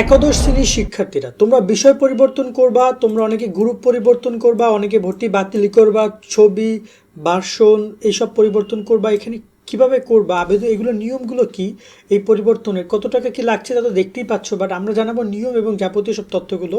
একাদশ শ্রেণির শিক্ষার্থীরা, তোমরা বিষয় পরিবর্তন করবা, তোমরা অনেকে গ্রুপ পরিবর্তন করবা, অনেকে ভর্তি বাতিল করবা, ছবি বাসন এইসব পরিবর্তন করবা, এখানে কীভাবে করবা? আবেদন এগুলো নিয়মগুলো কি? এই পরিবর্তনের কত টাকা কি লাগছে তা তো দেখতেই পাচ্ছ বাট আমরা জানাব নিয়ম এবং যাবতীয় সব তথ্যগুলো।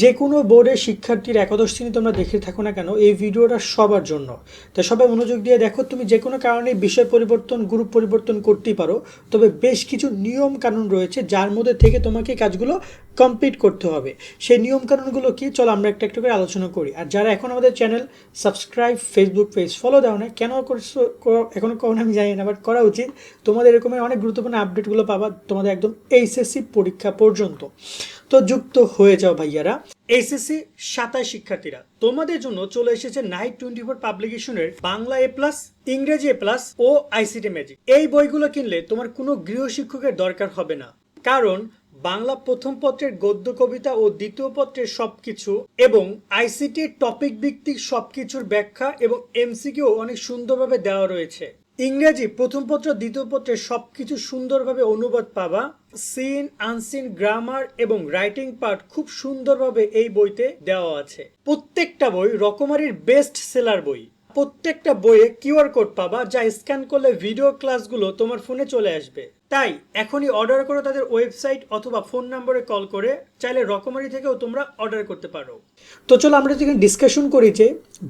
যে কোনো বোর্ডের শিক্ষার্থীর একাদশ শ্রেণি তোমরা দেখে থাকো না কেন, এই ভিডিওটা সবার জন্য। তাই সবাই মনোযোগ দিয়ে দেখো, তুমি যে কোনো কারণে বিষয় পরিবর্তন গ্রুপ পরিবর্তন করতেই পারো, তবে বেশ কিছু নিয়ম কানুন রয়েছে, যার মধ্যে থেকে তোমাকে কাজগুলো কমপ্লিট করতে হবে। সেই নিয়মকানুনগুলো কি? চলো আমরা একটা একটা করে আলোচনা করি। আর যারা এখন আমাদের channel subscribe Facebook page follow দাও না, কেন করছ ক- এখনও কখন আমি জানি না বাট করা উচিত। তোমাদের এরকমের অনেক গুরুত্বপূর্ণ আপডেটগুলো পাবা তোমাদের একদম এইচএসসি পরীক্ষা পর্যন্ত। তো যুক্ত হয়ে যাও ভাইয়ারা। এইচএসসি সাতাশ শিক্ষার্থীরা, তোমাদের জন্য চলে এসেছে নাইট টোয়েন্টি ফোর পাবলিকেশনের বাংলা এ প্লাস ইংরেজি এ প্লাস ও আইসিটি ম্যাজিক এই বইগুলো কিনলে তোমার কোনো গৃহ শিক্ষকের দরকার হবে না। কারণ বাংলা প্রথম পত্রের গদ্য কবিতা ও দ্বিতীয় পত্রের সবকিছু এবং আইসিটি টপিক ভিত্তিক সবকিছুর ব্যাখ্যা এবং এমসিকিউ অনেক সুন্দরভাবে দেওয়া রয়েছে। ইংরেজি প্রথম পত্র, দ্বিতীয় পত্রের সবকিছু সুন্দরভাবে অনুবাদ পাবা। সিন আনসিন গ্রামার এবং রাইটিং পার্ট খুব সুন্দরভাবে এই বইতে দেওয়া আছে। প্রত্যেকটা বই রকমারির বেস্ট সেলার বই। প্রত্যেকটা বইয়ে কিউআর কোড পাবা, যা স্ক্যান করলে ভিডিও ক্লাসগুলো তোমার ফোনে চলে আসবে। তাই, এখনই অর্ডার করো তাদের ওয়েবসাইট অথবা ফোন নম্বরে কল করে চাইলে রকমারি থেকেও তোমরা অর্ডার করতে পারো। তো চলো আমরা যেখানে ডিসকাশন করি যে,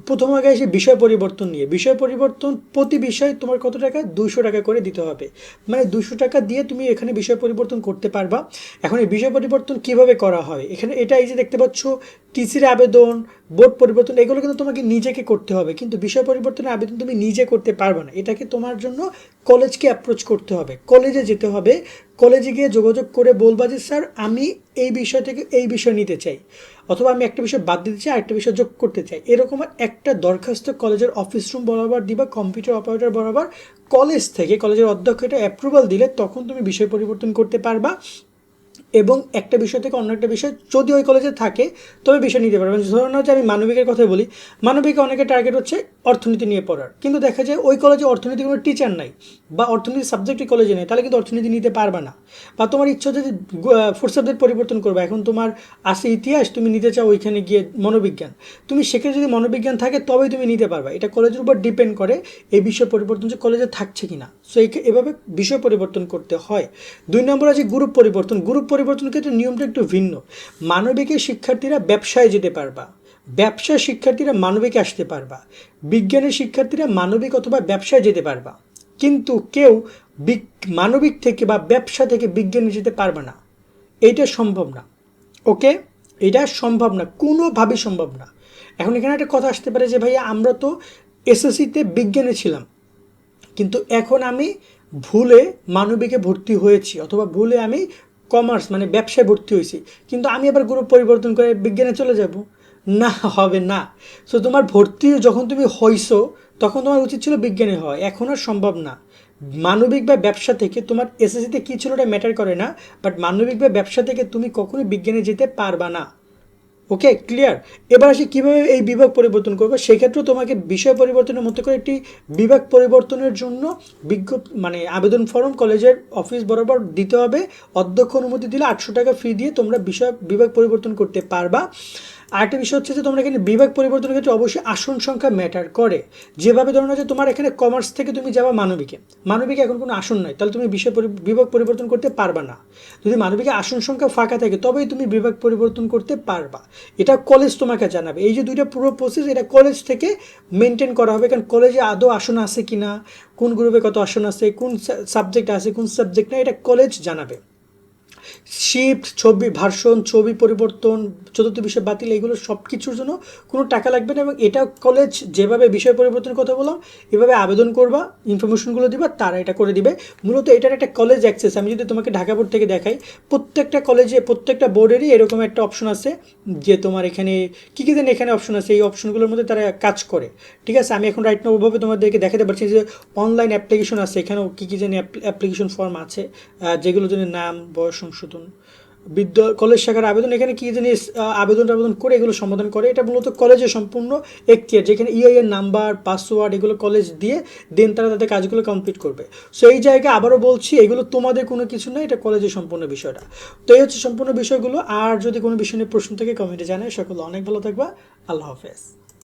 প্রথম আগে এসে বিষয় পরিবর্তন নিয়ে। বিষয় পরিবর্তন প্রতি বিষয় তোমার কত টাকা? দুশো টাকা করে দিতে হবে। মানে দুশো টাকা দিয়ে তুমি এখানে বিষয় পরিবর্তন করতে পারবা। এখন এই বিষয় পরিবর্তন কীভাবে করা হয়? এখানে এটা এই যে দেখতে পাচ্ছ, টিসির আবেদন বোর্ড পরিবর্তন, এগুলো কিন্তু তোমাকে নিজেকে করতে হবে। কিন্তু বিষয় পরিবর্তনের আবেদন তুমি নিজে করতে পারবে না। এটাকে তোমার জন্য কলেজকে অ্যাপ্রোচ করতে হবে। কলেজে যেতে হবে। কলেজে গিয়ে যোগাযোগ করে বলবা যে, স্যার, আমি এই বিষয় থেকে এই বিষয় নিতে চাই। অথবা আমি একটা বিষয় বাদ দিতে চাই, আরেকটা বিষয় যোগ করতে চাই। এরকম একটা দরখাস্ত কলেজের অফিস রুম বরাবর দিবা কম্পিউটার অপারেটর বরাবর। কলেজ থেকে কলেজের অধ্যক্ষ এটা অ্যাপ্রুভাল দিলে তখন তুমি বিষয় পরিবর্তন করতে পারবা। এবং একটা বিষয় থেকে অন্য একটা বিষয় যদি ওই কলেজে থাকে, তবে বিষয় নিতে পারবেন। ধরুন হচ্ছে আমি মানবিকের কথা বলি, মানবিকে অনেকের টার্গেট হচ্ছে অর্থনীতি নিয়ে পড়ার। কিন্তু দেখা যায় ওই কলেজে অর্থনীতি কোনো টিচার নাই বা অর্থনীতি সাবজেক্টই কলেজে নেই, তাহলে কিন্তু অর্থনীতি নিতে পারবে না। বা তোমার ইচ্ছা যদি ফোর সাবজেক্ট পরিবর্তন করবে। এখন তোমার আসে ইতিহাস, তুমি নিতে চাও ওইখানে গিয়ে মনোবিজ্ঞান। তুমি সেখানে যদি মনোবিজ্ঞান থাকে, তবেই তুমি নিতে পারবে। এটা কলেজের উপর ডিপেন্ড করে এই বিষয় পরিবর্তন যে কলেজে থাকছে কি না সো এভাবে বিষয় পরিবর্তন করতে হয়। দুই নম্বর আছে গ্রুপ পরিবর্তন। গ্রুপ পরিবর্তনের ক্ষেত্রে নিয়মটা একটু ভিন্ন। মানবিকের শিক্ষার্থীরা ব্যবসায় যেতে পারবা। ব্যবসার শিক্ষার্থীরা মানবিকে আসতে পারবা। বিজ্ঞানের শিক্ষার্থীরা মানবিক অথবা ব্যবসায় যেতে পারবা। কিন্তু কেউ মানবিক থেকে বা ব্যবসা থেকে বিজ্ঞানে যেতে পারবে না। এইটা সম্ভব না। ওকে? এটা সম্ভব না। কোনোভাবেই সম্ভব না। এখন এখানে একটা কথা আসতে পারে যে, ভাইয়া, আমরা তো এসএসসিতে বিজ্ঞানে ছিলাম। কিন্তু এখন আমি ভুলে মানবিকে ভর্তি হয়েছি অথবা ভুলে আমি কমার্স মানে ব্যবসায় ভর্তি হয়েছি। কিন্তু আমি আবার গ্রুপ পরিবর্তন করে বিজ্ঞানে চলে যাব। না, হবে না। সো তোমার ভর্তি যখন তুমি হইছো, তখন তোমার উচিত ছিল বিজ্ঞানে হওয়া। এখন আর সম্ভব না। মানবিক বা ব্যবসা থেকে তোমার এসএসসিতে কী ছিল ওটা ম্যাটার করে না। বাট মানবিক বা ব্যবসা থেকে তুমি কখনোই বিজ্ঞানে যেতে পারবা না। ওকে ক্লিয়ার এবার আসি কীভাবে এই বিভাগ পরিবর্তন করবে? সেক্ষেত্রেও তোমাকে বিষয় পরিবর্তনের মধ্যে করে একটি বিভাগ পরিবর্তনের জন্য বিজ্ঞপ্তি মানে আবেদন ফর্ম কলেজের অফিস বরাবর দিতে হবে। অধ্যক্ষ অনুমতি দিলে আটশো টাকা ফি দিয়ে তোমরা বিষয়, বিভাগ পরিবর্তন করতে পারবা। আরেকটা বিষয় হচ্ছে যে তোমরা এখানে বিভাগ পরিবর্তনের ক্ষেত্রে অবশ্যই আসন সংখ্যা ম্যাটার করে। যেভাবে ধরুন যে তোমার এখানে কমার্স থেকে তুমি যাবা মানবিকে। মানবিকে এখন কোনো আসন নয় তাহলে তুমি বিষয় বিভাগ পরিবর্তন করতে পারবা না। যদি মানবিকে আসন সংখ্যা ফাঁকা থাকে, তবেই তুমি বিভাগ পরিবর্তন করতে পারবা। এটা কলেজ তোমাকে জানাবে। এই যে দুইটা পুরো প্রসেস এটা কলেজ থেকে মেনটেন করা হবে। কারণ কলেজে আদৌ আসন আছে কি না কোন গ্রুপে কত আসন আছে, কোন সাবজেক্ট আছে, কোন সাবজেক্ট না, এটা কলেজ জানাবে। শিফট ছবি ভার্সন ছবি পরিবর্তন, চতুর্থ বিষয় বাতিল, এগুলো সব কিছুর জন্য কোনো টাকা লাগবে না এবং এটা কলেজ যেভাবে বিষয় পরিবর্তনের কথা বললাম, এভাবে আবেদন করবা ইনফরমেশনগুলো দিবা, তারা এটা করে দিবে। মূলত এটার একটা কলেজ অ্যাক্সেস আমি যদি তোমাকে ঢাকা বোর্ড থেকে দেখাই, প্রত্যেকটা কলেজে প্রত্যেকটা বোর্ডেরই এরকম একটা অপশন আছে যে তোমার এখানে কী কী যেন এখানে অপশন আছে, এই অপশনগুলোর মধ্যে তারা কাজ করে। ঠিক আছে? আমি এখন রাইট ওভাবে তোমাদেরকে দেখাতে পারছি যে অনলাইন অ্যাপ্লিকেশন আছে, এখানেও কী কী যেন অ্যাপ্লিকেশন ফর্ম আছে যেগুলো জন্য নাম, বয়স সংশোধন। বিদ্যা, কলেজ শাখার আবেদন, এখানে কি জিনিস আবেদন আবেদন করে এগুলো সমাধান করে। এটা মূলত কলেজের সম্পূর্ণ এখতিয়ার যেখানে ইআইএর নাম্বার পাসওয়ার্ড এগুলো কলেজ দিয়ে দেন তারা তাদের কাজগুলো কমপ্লিট করবে। সো এই জায়গায় আবারও বলছি, এগুলো তোমাদের কোনো কিছু নয় এটা কলেজের সম্পূর্ণ বিষয়টা। তো এই হচ্ছে সম্পূর্ণ বিষয়গুলো। আর যদি কোনো বিষয় নিয়ে প্রশ্ন থেকে কমেন্টে জানায়। সকলে অনেক ভালো থাকবা। আল্লাহ হাফেজ।